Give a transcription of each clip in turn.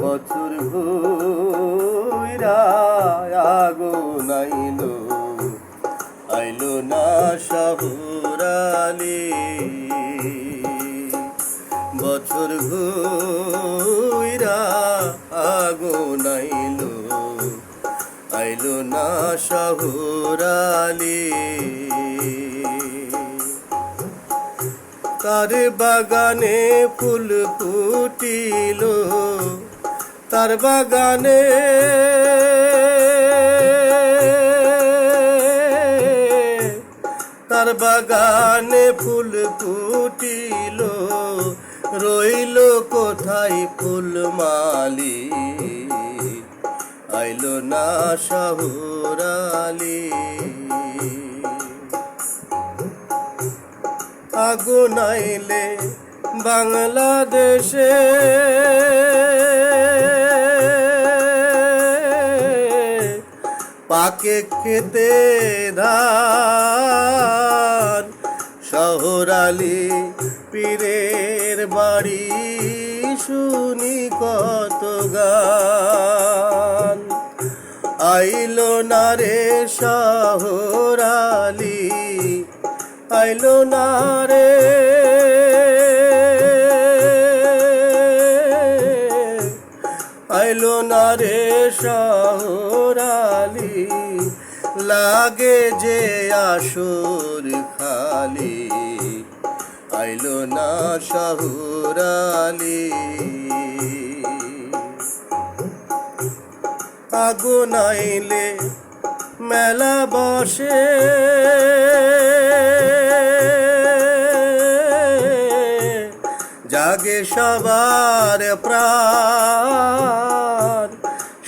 বছর ঘুরা আগুন আইলো। আইলো না শাহুরালি বছর ঘুরা আগুন আইলো। আইলো না শাহুরালি তার বাগানে ফুল ফুটিল। তার বাগানে তার বাগানে ফুল ফুটিল। রইল কোথায় ফুল মালি আইল না শাহুরালি আগুন আইলে বাংলাদেশে। পাকে খেতে ধান, শহরালি পীরের বাড়ি, শুনি কত গান। আইলো না রে শহরালি আইলো না রে। আইলো না রে শহরালি লাগে যে আসর খালি। আইলো না শহরালি আগুন আইলে মেলা বসে। সবার প্রাণ।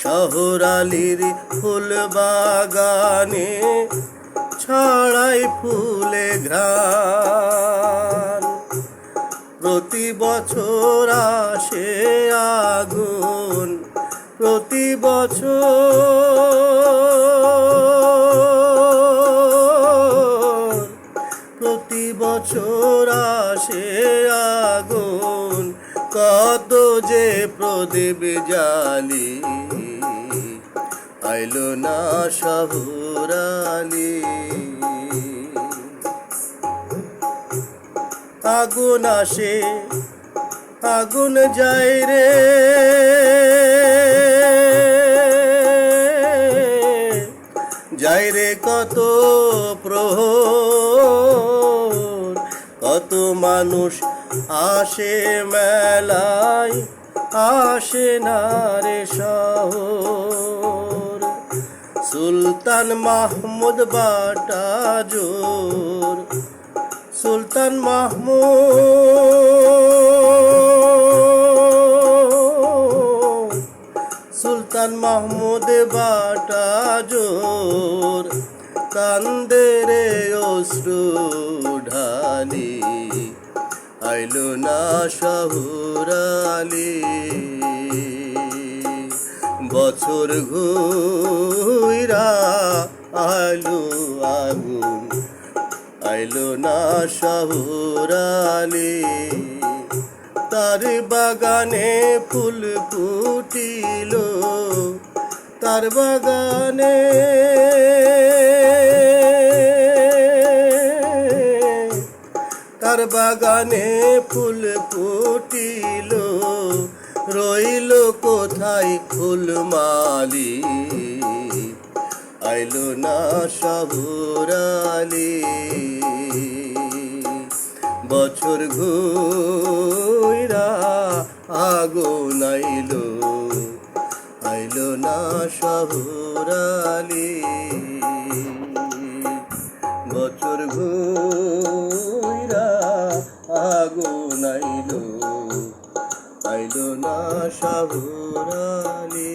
শহরালির ফুল বাগানে ছড়াই ফুলে ঘ্রাণ। প্রতি বছর আসে আগুন প্রতি বছর বছর আসে আগুন, কত যে প্রদীপ জালি আইলো না শহুরালি আগুন আসে, আগুন যায় রে। যায় রে কত প্রহর। কত মানুষ আসে মেলায়, আসে না রে শহর। সুলতান মাহমুদ বাটা জোর, সুলতান মাহমুদ সুলতান মাহমুদ বাটা জোর। কান্দে রে অশ্রু ঢালি। আইলো না শহুরালি। বছর ঘুইরা আলু আগুন। আইলো না শহুরালি। তার বাগানে ফুল ফুটিল। তার বাগানে বাগানে ফুল ফুটিল, রইল কোথায় ফুল মালি? আইলো না শহুরালি বছর ঘুরা আগুন আইলো আইলো না শহুরালি বছর ঘুরা আগুন আইলো আইলো না সাহুরালি